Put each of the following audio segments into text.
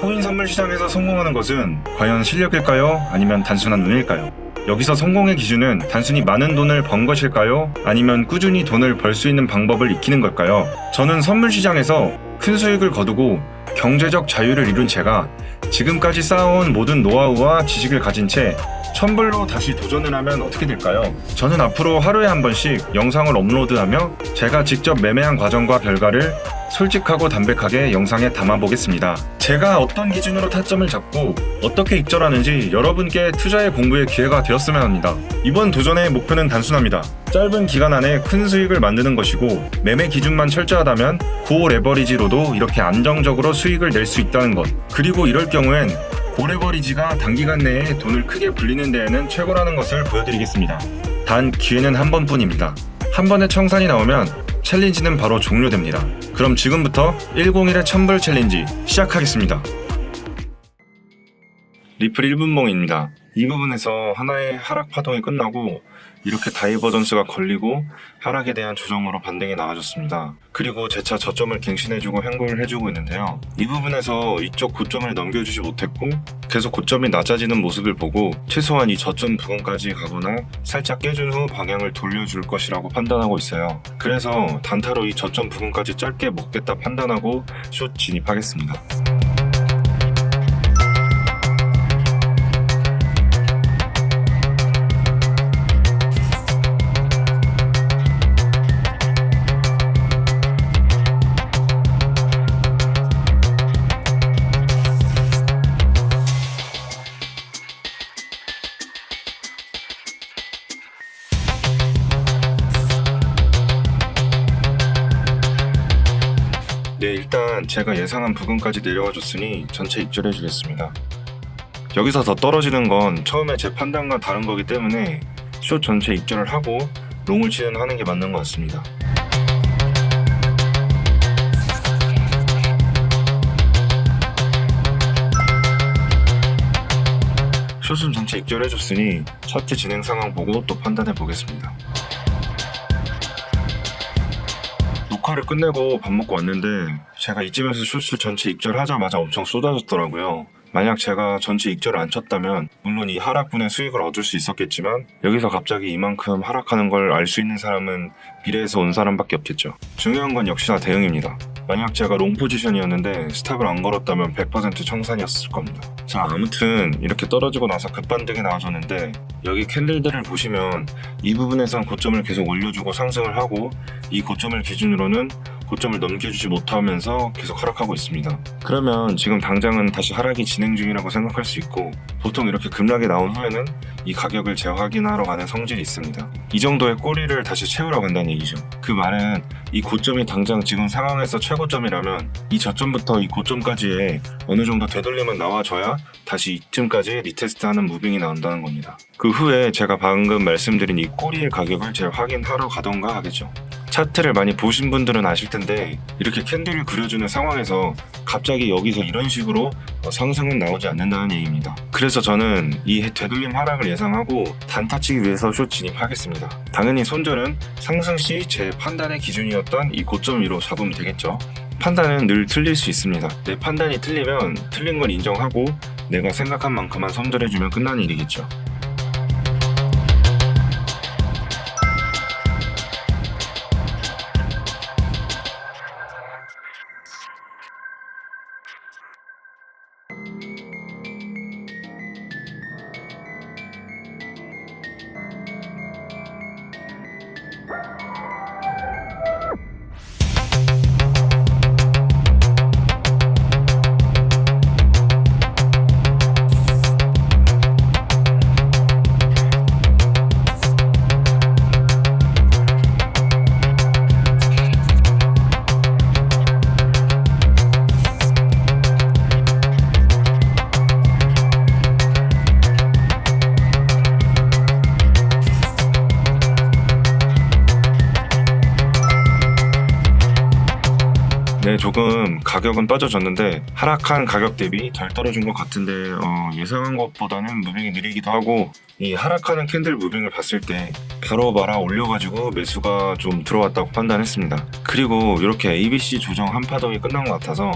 코인 선물 시장에서 성공하는 것은 과연 실력일까요? 아니면 단순한 눈일까요? 여기서 성공의 기준은 단순히 많은 돈을 번 것일까요? 아니면 꾸준히 돈을 벌 수 있는 방법을 익히는 걸까요? 저는 선물 시장에서 큰 수익을 거두고 경제적 자유를 이룬 제가 지금까지 쌓아온 모든 노하우와 지식을 가진 채 천불로 다시 도전을 하면 어떻게 될까요? 저는 앞으로 하루에 한 번씩 영상을 업로드하며 제가 직접 매매한 과정과 결과를 솔직하고 담백하게 영상에 담아보겠습니다. 제가 어떤 기준으로 타점을 잡고 어떻게 익절하는지 여러분께 투자의 공부의 기회가 되었으면 합니다. 이번 도전의 목표는 단순합니다. 짧은 기간 안에 큰 수익을 만드는 것이고 매매 기준만 철저하다면 고 레버리지로도 이렇게 안정적으로 수익을 낼 수 있다는 것. 그리고 이럴 경우엔 고레버리지가 단기간 내에 돈을 크게 불리는 데에는 최고라는 것을 보여드리겠습니다. 단 기회는 한 번뿐입니다. 한 번의 청산이 나오면 챌린지는 바로 종료됩니다. 그럼 지금부터 101의 천불 챌린지 시작하겠습니다. 리플 1분봉입니다. 이 부분에서 하나의 하락 파동이 끝나고 이렇게 다이버전스가 걸리고 하락에 대한 조정으로 반등이 나와줬습니다. 그리고 재차 저점을 갱신해주고 횡보를 해주고 있는데요. 이 부분에서 이쪽 고점을 넘겨주지 못했고 계속 고점이 낮아지는 모습을 보고 최소한 이 저점 부근까지 가거나 살짝 깨준 후 방향을 돌려줄 것이라고 판단하고 있어요. 그래서 단타로 이 저점 부근까지 짧게 먹겠다 판단하고 숏 진입하겠습니다. 제가 예상한 부근까지 내려와 줬으니 전체 입절해 주겠습니다. 여기서 더 떨어지는 건 처음에 제 판단과 다른 거기 때문에 숏 전체 입절을 하고 롱을 치는 하는 게 맞는 것 같습니다. 숏은 전체 입절해 줬으니 차트 진행 상황 보고 또 판단해 보겠습니다. 녹화를 끝내고 밥 먹고 왔는데 제가 이쯤에서 숏을 전체 입절하자마자 엄청 쏟아졌더라고요. 만약 제가 전체 입절을 안 쳤다면 물론 이 하락분의 수익을 얻을 수 있었겠지만 여기서 갑자기 이만큼 하락하는 걸 알 수 있는 사람은 미래에서 온 사람밖에 없겠죠. 중요한 건 역시나 대응입니다. 만약 제가 롱 포지션이었는데 스탑을 안 걸었다면 100% 청산이었을 겁니다. 자 아무튼 이렇게 떨어지고 나서 급반등이 나와줬는데 여기 캔들들을 보시면 이 부분에선 고점을 계속 올려주고 상승을 하고 이 고점을 기준으로는 고점을 넘겨주지 못하면서 계속 하락하고 있습니다. 그러면 지금 당장은 다시 하락이 진행 중이라고 생각할 수 있고 보통 이렇게 급락이 나온 후에는 이 가격을 재확인하러 가는 성질이 있습니다. 이 정도의 꼬리를 다시 채우러 간다는 얘기죠. 그 말은 이 고점이 당장 지금 상황에서 최고점이라면 이 저점부터 이 고점까지의 어느 정도 되돌림은 나와줘야 다시 이쯤까지 리테스트하는 무빙이 나온다는 겁니다. 그 후에 제가 방금 말씀드린 이 꼬리의 가격을 재확인하러 가던가 하겠죠. 차트를 많이 보신 분들은 아실 텐데 이렇게 캔들을 그려주는 상황에서 갑자기 여기서 이런 식으로 어, 상승은 나오지 않는다는 얘기입니다. 그래서 저는 이 되돌림 하락을 예상하고 단타 치기 위해서 숏 진입하겠습니다. 당연히 손절은 상승 시 제 판단의 기준이었던 이 고점 위로 잡으면 되겠죠. 판단은 늘 틀릴 수 있습니다. 내 판단이 틀리면 틀린 걸 인정하고 내가 생각한 만큼만 손절해주면 끝나는 일이겠죠. 조금 가격은 빠져졌는데 하락한 가격 대비 덜 떨어진 것 같은데 어, 예상한 것보다는 무빙이 느리기도 하고 이 하락하는 캔들 무빙을 봤을 때 바로 말아 올려가지고 매수가 좀 들어왔다고 판단했습니다. 그리고 이렇게 ABC 조정 한 파동이 끝난 것 같아서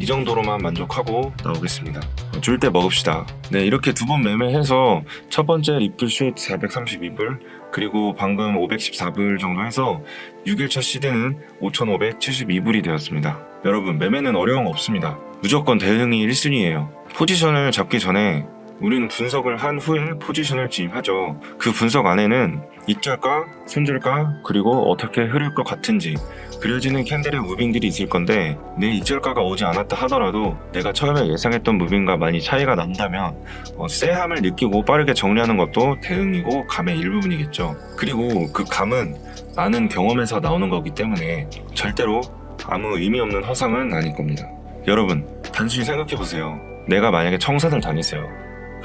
이 정도로만 만족하고 나오겠습니다. 줄 때 먹읍시다. 네 이렇게 두 번 매매해서 첫 번째 리플 슛 432불 그리고 방금 514불 정도 해서 6일차 시드는 5,572불이 되었습니다. 여러분, 매매는 어려움 없습니다. 무조건 대응이 1순위예요. 포지션을 잡기 전에 우리는 분석을 한 후에 포지션을 진입하죠. 그 분석 안에는 입절가, 손절가, 그리고 어떻게 흐를 것 같은지 그려지는 캔들의 무빙들이 있을 건데 내 입절가가 오지 않았다 하더라도 내가 처음에 예상했던 무빙과 많이 차이가 난다면 어, 쎄함을 느끼고 빠르게 정리하는 것도 대응이고 감의 일부분이겠죠. 그리고 그 감은 많은 경험에서 나오는 거기 때문에 절대로 아무 의미 없는 허상은 아닐 겁니다. 여러분, 단순히 생각해 보세요. 내가 만약에 청산을 당했어요.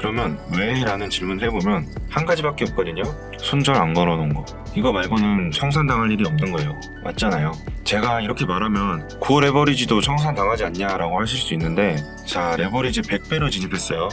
그러면 왜? 라는 질문을 해보면 한 가지밖에 없거든요. 손절 안 걸어놓은 거. 이거 말고는 청산당할 일이 없는 거예요. 맞잖아요. 제가 이렇게 말하면 고 레버리지도 청산당하지 않냐라고 하실 수 있는데 자 레버리지 100배로 진입했어요.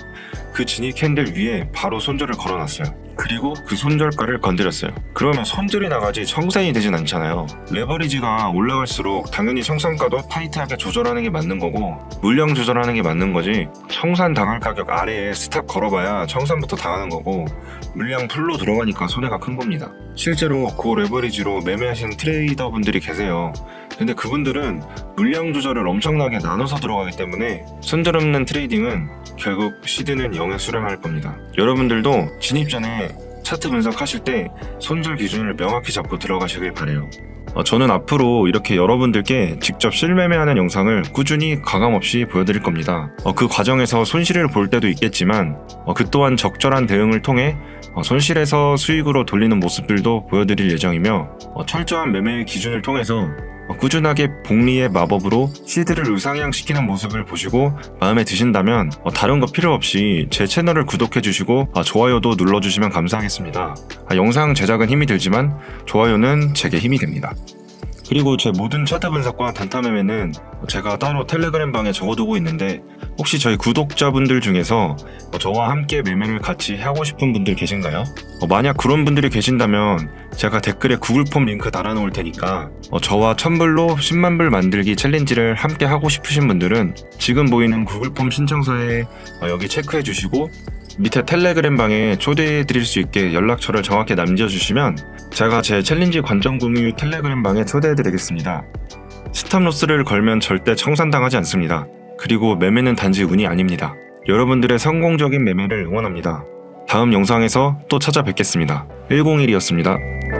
그 진입 캔들 위에 바로 손절을 걸어놨어요. 그리고 그 손절가를 건드렸어요. 그러면 손절이 나가지 청산이 되진 않잖아요. 레버리지가 올라갈수록 당연히 청산가도 타이트하게 조절하는 게 맞는 거고 물량 조절하는 게 맞는 거지 청산 당할 가격 아래에 스탑 걸어봐야 청산부터 당하는 거고 물량 풀로 들어가니까 손해가 큰 겁니다. 실제 로그 레버리지로 매매하시는 트레이더 분들이 계세요. 근데 그분들은 물량 조절을 엄청나게 나눠서 들어가기 때문에 손절 없는 트레이딩은 결국 시드는 0에 수렴할 겁니다. 여러분들도 진입 전에 차트 분석하실 때 손절 기준을 명확히 잡고 들어가시길 바래요. 어, 저는 앞으로 이렇게 여러분들께 직접 실매매하는 영상을 꾸준히 가감없이 보여드릴 겁니다. 어, 그 과정에서 손실을 볼 때도 있겠지만 어, 그 또한 적절한 대응을 통해 어, 손실에서 수익으로 돌리는 모습들도 보여드릴 예정이며 어, 철저한 매매 기준을 통해서 어, 꾸준하게 복리의 마법으로 시드를 의상향시키는 모습을 보시고 마음에 드신다면 어, 다른 거 필요 없이 제 채널을 구독해 주시고 아, 좋아요도 눌러주시면 감사하겠습니다. 아, 영상 제작은 힘이 들지만 좋아요는 제게 힘이 됩니다. 그리고 제 모든 차트 분석과 단타 매매는 제가 따로 텔레그램 방에 적어두고 있는데 혹시 저희 구독자분들 중에서 어, 저와 함께 매매를 같이 하고 싶은 분들 계신가요? 어, 만약 그런 분들이 계신다면 제가 댓글에 구글 폼 링크 달아놓을 테니까 어, 저와 천불로 10만 불 만들기 챌린지를 함께 하고 싶으신 분들은 지금 보이는 구글 폼 신청서에 어, 여기 체크해 주시고 밑에 텔레그램 방에 초대해 드릴 수 있게 연락처를 정확히 남겨주시면 제가 제 챌린지 관전 공유 텔레그램 방에 초대해 드리겠습니다. 스탑로스를 걸면 절대 청산당하지 않습니다. 그리고 매매는 단지 운이 아닙니다. 여러분들의 성공적인 매매를 응원합니다. 다음 영상에서 또 찾아뵙겠습니다. 101이었습니다.